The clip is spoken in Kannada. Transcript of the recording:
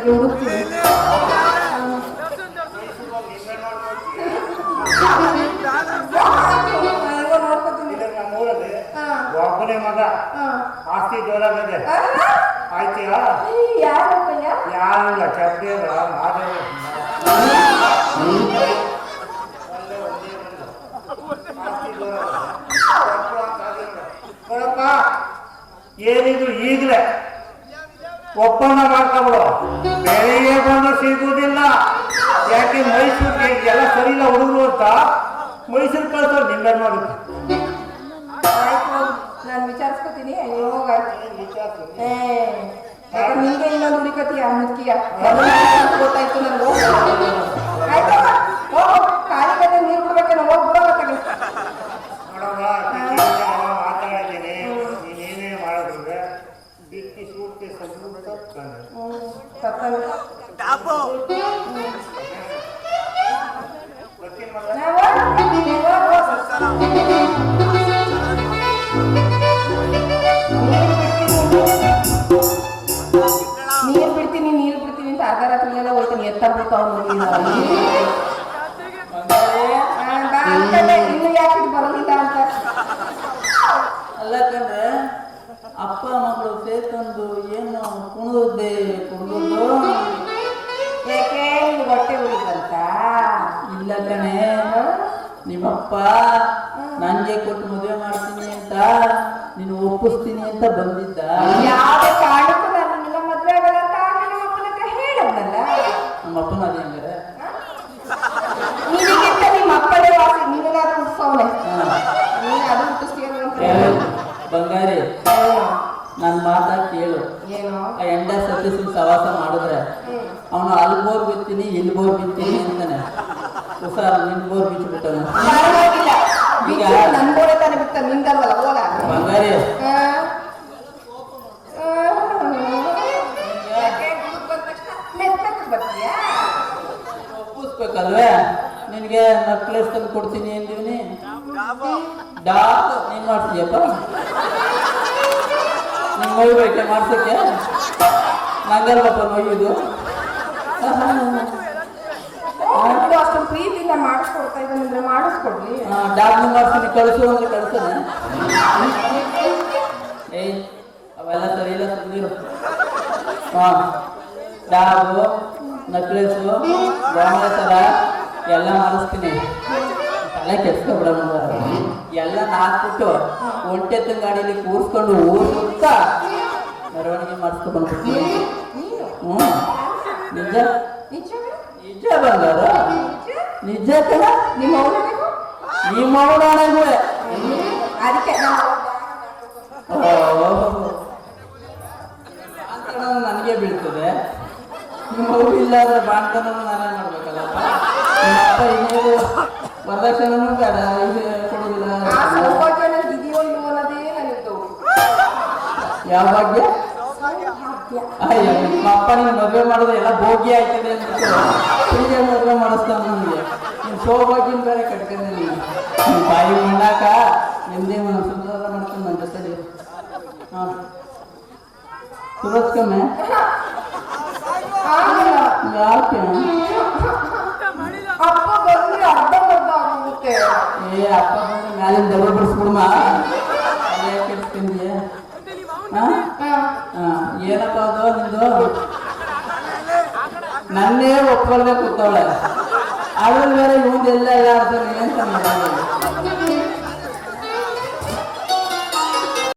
ಬೆಳಗ್ಗೆ ಹುಡುಕ್ತೀನಿ ಒಬ್ಬನೇ ಮಗ ಹಾ ಆಸ್ತಿ ಜೋರಾಗದೆ ಆಯ್ತೀಯಾ ಯಾರಿಲ್ಲ ಮಾದೇವ ಏನಿದ್ರು ಈಗಲೇ ಒಪ್ಪಂದ ಮಾಡ್ಕೊಬಿಡು ಬೆಳಿಗ್ಗೆ ಬಂದು ಸಿಗುವುದಿಲ್ಲ. ಯಾಕೆ ಮೈಸೂರಿಗೆ ಎಲ್ಲ ಸರಿ ಇಲ್ಲ ಹುಡುಗರು ಅಂತ? ಮೈಸೂರು ಕಳ್ಸೋ ನಿನ್ನ ಮಾಡುತ್ತೆ ಆಯ್ತು ನಾನು ವಿಚಾರಿಸ್ಕೊತೀನಿ. ನಿಂಗೆ ಇನ್ನೊಂದು ಹುಡುಕತಿಯ ಮುಖ್ಯ ಗೊತ್ತಾಯ್ತು. ಬಿಕ್ಕಿ ಸೂಟ್ಗೆ ಸಂಪೂರ್ಣ ತಪ್ಪಲ್ಲ ಬರ್ತೀನಿ ಮಗ ನಾವು ನೀರ್ ಬಿಡ್ತೀನಿ ನೀರ್ ಬಿಡ್ತೀನಿ ಅಂತ ಅರ್ಧ ರಾತ್ರಿಗೆಲ್ಲ ಹೋಗ್ತೀನಿ ಎತ್ತ ಬಿಡ್ತಾವ್ ಇನ್ನು ಯಾಕೆ ಇದು ಬರೋದಿಲ್ಲ ಅಂತ ಅಲ್ಲ ಕಣ್ರೆ ಅಪ್ಪ ಸೇರ್ಕೊಂಡು ಏನು ಕುಣಿದು ಯಾಕೆ ನಿಮ್ಗೆ ಹೊಟ್ಟೆ ಉಳಿದಂತ ಇಲ್ಲ ಕಣೆ. ನಿಮ್ಮಪ್ಪ ನನಗೆ ಕೊಟ್ಟು ಮದುವೆ ಮಾಡ್ತೀನಿ ಅಂತ ನೀನು ಒಪ್ಪಿಸ್ತೀನಿ ಅಂತ ಬಂದಿದ್ದ ಯಾವ ಕಾರಣಕ್ಕೂ ನಾನು ನಿನ್ನ ಮದ್ವೆ ಆಗಲ್ಲ ಅಂತ ನಿಮ್ಮ ಅಪ್ಪನ ಹತ್ರ ಹೇಳದ್ನಲ್ಲ ನಮ್ಮಪ್ಪನ ಅದೇ ಹಂಗಾರೆ ನಿನಗಿಂತ ನಿಮ್ಮ ಅಪ್ಪನೇ ವಾಸಿ ನಿನಗಾದ್ರೂ ಹುಟ್ಟಿಸೋನೆ ಹಾ. ನೀನು ಅದು ಹುಟ್ಟಿಸ್ತೀಯ ಏ, ಬಂಗಾರಿ ನನ್ನ ಮಾತಾ ಕೇಳು ಏನು ಆ ಎಂಡ ಸವಾಸ ಮಾಡಿದ್ರೆ ಅವನು ಅಲ್ಲಿ ಬೋರ್ ಬಿತ್ತೀನಿ ಇಲ್ಲಿ ಬೋರ್ ಬಿತ್ತೀನಿ ಅಂತಾನೆ. ಹುಷಾರ್ ನಿನ್ ಬೋರ್ ಬಿಚ್ಚಿಬಿಟ್ಟನು ಬಂಗಾರಿ. ಒಪ್ಪಿಸ್ಬೇಕಲ್ವೇ? ನಿನಗೆ ನಕ್ಲೆಸ್ ತಂದು ಕೊಡ್ತೀನಿ ಅಂದೀನಿ ಡಾಕ್ ನೀನ್ ಮಾಡ್ತೀಯಪ್ಪ? ನೀನ್ ಹೋಗ್ಬೇಕೆ ಮಾಡ್ಸಕ್ಕೆ? ನಂಗಲ್ವಪ್ಪ ನೋಯ್ಯುದು ಅವ್ರು ಅಷ್ಟೊಂದು ಪ್ರೀತಿಯಿಂದ ಮಾಡಿಸ್ಕೊಡ್ತಾ ಇದ್ದಾನಂದ್ರೆ ಮಾಡಿಸ್ಕೊಡ್ಲಿ. ಡಾಕ್ ಮಾಡ್ತೀನಿ ಕಳಿಸು ಅಂದ್ರೆ ಏಯ್ ಅವೆಲ್ಲ ಸರಿ ಇಲ್ಲ ಹಾ ಡಾಬು ನಕ್ಲೆಸು ಗೋಮಳ ಥರ ಎಲ್ಲ ಮಾಡಿಸ್ತೀನಿ. ತಲೆ ಕೆಡ್ಸ್ಕೊಬಿಡ ಎಲ್ಲ ನಾಕ್ಬಿಟ್ಟು ಒಂಟೆತ್ತಿನ ಗಾಡೀಲಿ ಕೂರಿಸ್ಕೊಂಡು ಊರು ಸುತ್ತ ಮೆರವಣಿಗೆ ಮಾಡಿಸ್ಕೊಂಡು ಬಂದ್ಬಿಡ್ತೀನಿ. ನೀನು ಹ್ಞೂ ನಿಜ? ನಿಜ ಬಂದಾರ ನಿಜ? ಕಲ ಕಣ ನಿಮ್ಮ? ನಿಮ್ಮ ಅವನಾಣಗೂ ಅದಕ್ಕೆ ನಾನು ನನಗೆ ಬೀಳ್ತದೆ. ನಿಮ್ಮ ಅವ್ರು ಇಲ್ಲಾದ್ರೆ ಬಾಣ್ತನ ನಾನೇ ಮಾಡ್ಬೇಕಲ್ಲಪ್ಪ ನಿಮ್ಮಪ್ಪ ಇನ್ನೇನು? ವರದಕ್ಷಿಣೆನೂ ಬೇಡ. ಇದು ಕೊಡೋದಿಲ್ಲ ಯಾವ ಭಾಗ್ಯ. ಅಯ್ಯ ನಿಮ್ಮ ಅಪ್ಪ ನೀನು ಮದುವೆ ಮಾಡೋದು ಎಲ್ಲ ಭೋಗಿ ಆಯ್ತದೆ ಅಂದ್ಬಿಟ್ಟು ಹೀಗೆ ಮದುವೆ ಮಾಡಿಸ್ತಾನೆ ನನಗೆ ನೀನು ಸೌಭಾಗ್ಯನ ಬೇರೆ ಕಟ್ಕೊಂಡೆ ನೀನು. ನಿಮ್ಮ ಬಾಯಿ ಮಾಡಾಕ ನಿಮ್ಮದೇ ಒಂದು ಸುಂದರ ಮಾಡ್ಕೊಂಡು ನನ್ನ ಜೊತೆ ಹಾಂ. ಸುರತ್ಕಮ್ಮೆ. ಯಾಕೆ? ಅಪ್ಪ ಬಂದ್ರೆ ಅರ್ಧ ಏ ಅಪ್ಪ ಮ್ಯಾಲಿಂದ ದೆವ್ವ ಬಿಡಿಸ್ಬಿಡ್ಮ? ನನ್ನೇ ಒಪ್ಕೊಳ್ದೆ ಕೂತವಳ ಅವಳು ಬೇರೆ ಇವಂದೆಲ್ಲ ಯಾರ್ದು ಅಂತ ಮಾಡೋದು